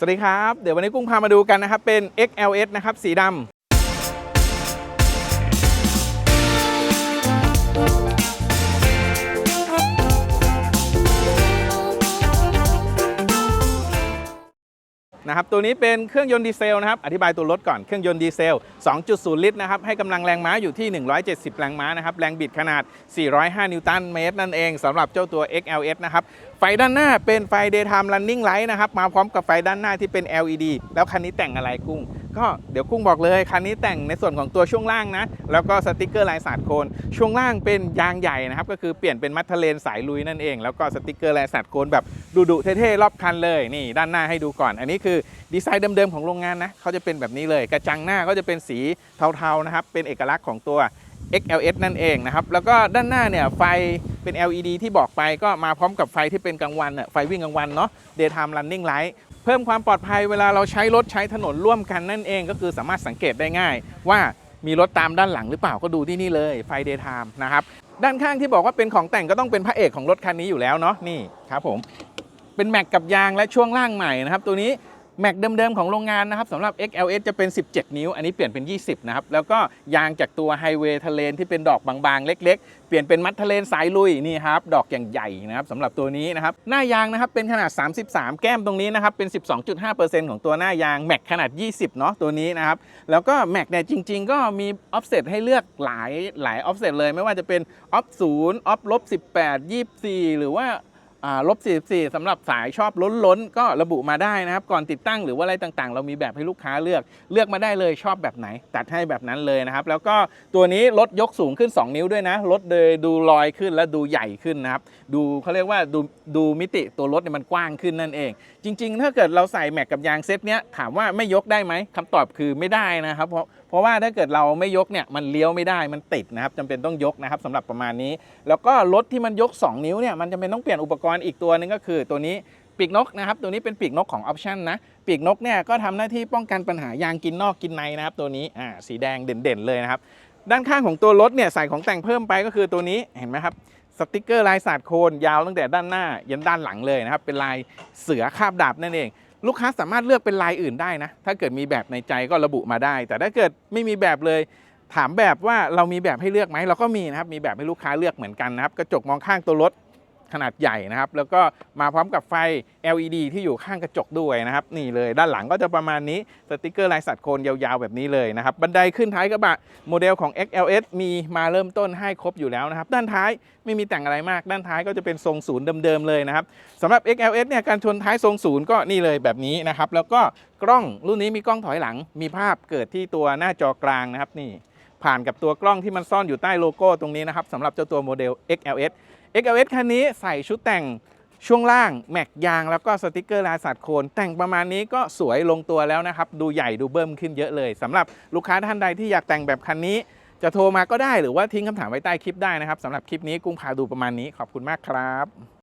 สวัสดีครับ เดี๋ยววันนี้กุ้งพามาดูกันนะครับ เป็น XLS นะครับ สีด นะครับตัวนี้เป็นเครื่องยนต์ดีเซลนะครับอธิบายตัวรถก่อนเครื่องยนต์ดีเซล 2.0 ลิตรนะครับให้กำลังแรงม้าอยู่ที่ 170 แรงม้านะครับแรงบิดขนาด 405 นิวตันเมตรนั่นเองสำหรับเจ้าตัว XLS นะครับไฟด้านหน้าเป็นไฟ daytime running light นะครับมาพร้อมกับไฟด้านหน้าที่เป็น LED แล้วคันนี้แต่งอะไรกุ้ง ก็เดี๋ยวกุ้งบอกเลยคันนี้แต่งในส่วนของตัวช่วงล่างนะ แล้วก็สติกเกอร์ลายสาดโคน ช่วงล่างเป็นยางใหญ่นะครับ ก็คือเปลี่ยนเป็นมัทเทเลนสายลุยนั่นเอง แล้วก็สติกเกอร์ลายสาดโคนแบบดุๆเท่ๆรอบคันเลยนี่ ด้านหน้าให้ดูก่อน อันนี้คือดีไซน์เดิมๆของโรงงานนะเขาจะเป็นแบบนี้เลย กระจังหน้าก็จะเป็นสีเทาๆนะครับเป็นเอกลักษณ์ของตัว XLS นั่นเองนะครับ แล้วก็ด้านหน้าเนี่ยไฟเป็น LED ที่บอกไปก็มาพร้อมกับไฟที่เป็นกลางวันน่ะไฟวิ่งกลางวันเนาะ daytime running light เพิ่มความปลอดภัยเวลาเราใช้รถใช้ถนนร่วมกันนั่นเอง ก็คือสามารถสังเกตได้ง่าย ว่ามีรถตามด้านหลังหรือเปล่าก็ดูที่นี่เลยไฟเดย์ไทม์นะครับด้านข้างที่บอกว่าเป็นของแต่งก็ต้องเป็นพระเอกของรถคันนี้อยู่แล้วเนาะนี่ครับผมเป็นแม็กกับยางและช่วงล่างใหม่นะครับตัวนี้ แม็กเดิมๆ ของโรงงานนะครับสำหรับ XLS จะเป็น 17 นิ้ว อันนี้เปลี่ยนเป็น 20 นะครับ แล้วก็ยางจากตัวไฮเวย์ทะเลนที่เป็นดอกบางๆ เล็ก ๆ เปลี่ยนเป็นมัดทะเลนสายลุยนี่ครับ ดอกอย่างใหญ่นะครับสำหรับตัวนี้นะครับ หน้ายางนะครับเป็นขนาด 33 แก้มตรงนี้นะครับ เป็น 12.5%ของตัวหน้ายางแม็กขนาด 20 เนาะตัวนี้นะครับ แล้วก็แม็กเนี่ยจริง ๆ ก็มีออฟเซตให้เลือกหลายหลายออฟเซตเลย ไม่ว่าจะเป็นออฟ0ออฟลบ18 24 หรือว่า ลบ44สำหรับสายชอบล้นล้นๆก็ระบุมาได้นะครับ ก่อนติดตั้งหรือว่าอะไรต่างๆ เรามีแบบให้ลูกค้าเลือกเลือกมาได้เลยชอบแบบไหน ตัดให้แบบนั้นเลยนะครับ แล้วก็ตัวนี้ลดยกสูงขึ้น 2 นิ้วด้วยนะลดโดยดูลอยขึ้นและดูใหญ่ขึ้นนะครับ ดูเขาเรียกว่าดูดูมิติตัวรถเนี่ยมันกว้างขึ้นนั่นเองจริง ๆ ถ้าเกิดเราใส่แม็กกับยางเซตเนี้ยถามว่าไม่ยกได้ไหมคำตอบคือไม่ได้นะครับเพราะเพราะว่าถ้าเกิดเราไม่ยกเนี่ยมันเลี้ยวไม่ได้มันติดนะครับจำเป็นต้องยกนะครับสำหรับประมาณนี้ แล้วก็รถที่มันยก 2 นิ้วเนี่ยมันจำเป็นต้องเปลี่ยนอุปกรณ์อีกตัวนึงก็คือตัวนี้ปีกนกนะครับตัวนี้เป็นปีกนกของออปชั่นนะปีกนกเนี่ยก็ทำหน้าที่ป้องกันปัญหายางกินนอกกินในนะครับตัวนี้อ่าสีแดงเด่นๆเลยนะครับด้านข้างของตัวรถเนี่ยใส่ของแต่งเพิ่มไปก็คือตัวนี้เห็นไหมครับ สติกเกอร์ลายสาดโคนยาวตั้งแต่ด้านหน้ายันด้านหลังเลยนะครับเป็นลายเสือคาบดาบนั่นเอง ลูกค้าสามารถเลือกเป็นลายอื่นได้นะ ถ้าเกิดมีแบบในใจก็ระบุมาได้ แต่ถ้าเกิดไม่มีแบบเลย ถามแบบว่าเรามีแบบให้เลือกไหมเราก็มีนะครับมีแบบให้ลูกค้าเลือกเหมือนกันนะครับกระจกมองข้างตัวรถ ขนาดใหญ่นะครับ แล้วก็มาพร้อมกับไฟ LED ที่อยู่ข้างกระจกด้วยนะครับ นี่เลยด้านหลังก็จะประมาณนี้สติกเกอร์ลายสัตว์โคนยาวๆแบบนี้เลยนะครับ บันไดขึ้นท้ายกระบะโมเดลของ XLS มีมาเริ่มต้นให้ครบอยู่แล้วนะครับ ด้านท้ายไม่มีแต่งอะไรมาก ด้านท้ายก็จะเป็นทรงศูนย์เดิมๆเลยนะครับสำหรับ XLS เนี่ยการชนท้ายทรงศูนย์ก็นี่เลยแบบนี้นะครับแล้วก็กล้องรุ่นนี้มีกล้องถอยหลัง มีภาพเกิดที่ตัวหน้าจอกลางนะครับนี่ผ่านกับตัวกล้องที่มันซ่อนอยู่ใต้โลโก้ตรงนี้นะครับสำหรับเจ้าตัวโมเดล XLS XLS คันนี้ใส่ชุดแต่งช่วงล่าง แม็กยางแล้วก็สติกเกอร์ลายสัตว์โคน แต่งประมาณนี้ก็สวยลงตัวแล้วนะครับ ดูใหญ่ดูเบิ่มขึ้นเยอะเลยสำหรับลูกค้าท่านใดที่อยากแต่งแบบคันนี้ จะโทรมาก็ได้หรือว่าทิ้งคำถามไว้ใต้คลิปได้นะครับสำหรับคลิปนี้กุ้งพาดูประมาณนี้ขอบคุณมากครับ